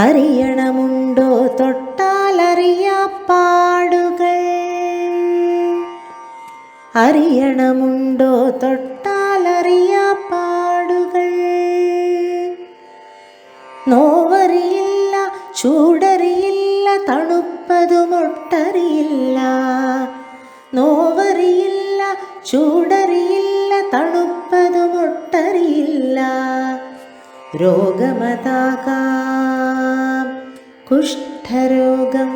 അറിയണമുണ്ടോ തൊട്ടാലറിയാ പാടുകൾ? അറിയണമുണ്ടോ തൊട്ടാലറിയാ പാടുകൾ? നോവറിയില്ല ചൂടറിയില്ല തണുപ്പതുമൊട്ടറിയില്ല നോവറിയില്ല ചൂടറിയില്ല തണുപ്പതുമൊട്ടറിയില്ല രോഗമതാകാം കുഷ്ഠരോഗം.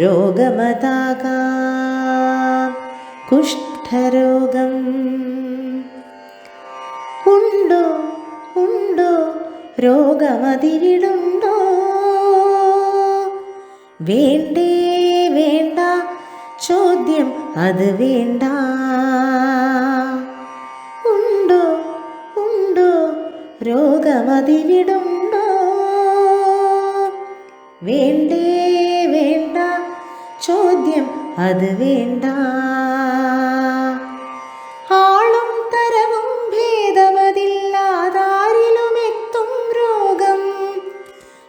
രോഗമതാകാം കുഷ്ഠരോഗം. ഉണ്ടോ ഉണ്ടോ രോഗമതിരിടുണ്ടോ? വേണ്ടേ വേണ്ട ചോദ്യം അത് വേണ്ട. ഉണ്ടോ ഉണ്ടോ രോഗമതിരിടുണ്ടോ? വേണ്ടേ വേണ്ട ചോദ്യം അത് വേണ്ട. ആളും തരവും ഭേദമതില്ലാതാരിലുമെത്തും രോഗം.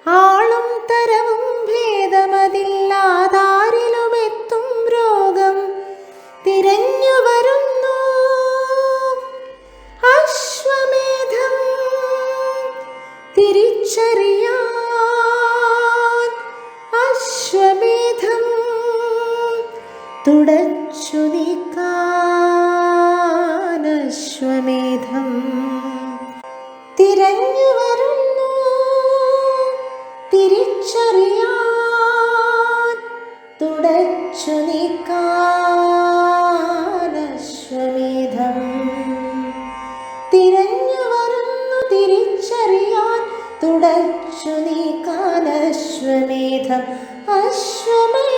ആളും തരവും ഭേദമതില്ലാതാരിലുമെത്തും രോഗം. തിരഞ്ഞു വരുന്നു അശ്വമേധം. തിരിച്ചറിയാൻ തുടച്ചു നീക്കാനശ്വമേധം. തിരഞ്ഞു വരുന്നു തിരിച്ചറിയാൻ തുടച്ചു നീക്കാനശ്വമേധം. തിരഞ്ഞു വരുന്നു തിരിച്ചറിയാൻ തുടച്ചു നീക്കാനശ്വമേധം. അശ്വമേ